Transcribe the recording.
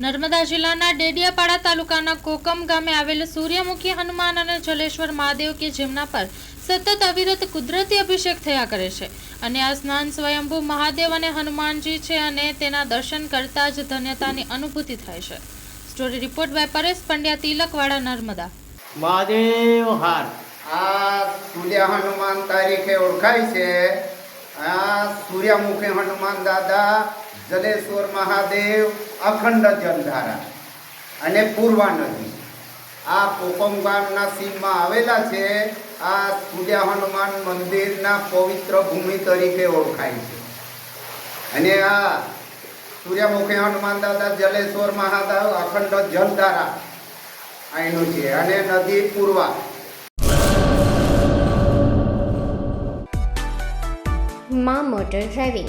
નર્મદા જિલ્લાના ડેડિયાપાડા તાલુકાના કોકમ ગામે આવેલ સૂર્યમુખી હનુમાન અને જલેશ્વર મહાદેવ કે જેમના પર સતત અવિરત કુદરતી અભિષેક થયા કરે છે. અને આ સ્નાન સ્વયંભૂ મહાદેવ અને હનુમાનજી છે અને તેના દર્શન કરતા જ ધન્યતાની અનુભૂતિ થાય છે. Story report by Paresh Pandya Tilakwada Narmada. Mahadev હાર. આ સૂર્ય હનુમાન તારીખે ઓળખાય છે. આ સૂર્યમુખી હનુમાન દાદા જલેશ્વર મહાદેવ અખંડ જલધારા અને પૂર્વા નદી. આ ગામના સીમમાં આવેલા છે. આ સૂર્યા હનુમાન મંદિરના પવિત્ર ભૂમિ તરીકે ઓળખાય છે. અને આ સૂર્યમુખી હનુમાન દાદા જલેશ્વર મહાદેવ અખંડ જલધારા અહીંનું છે અને નદી પૂર્વા. મા motor driving.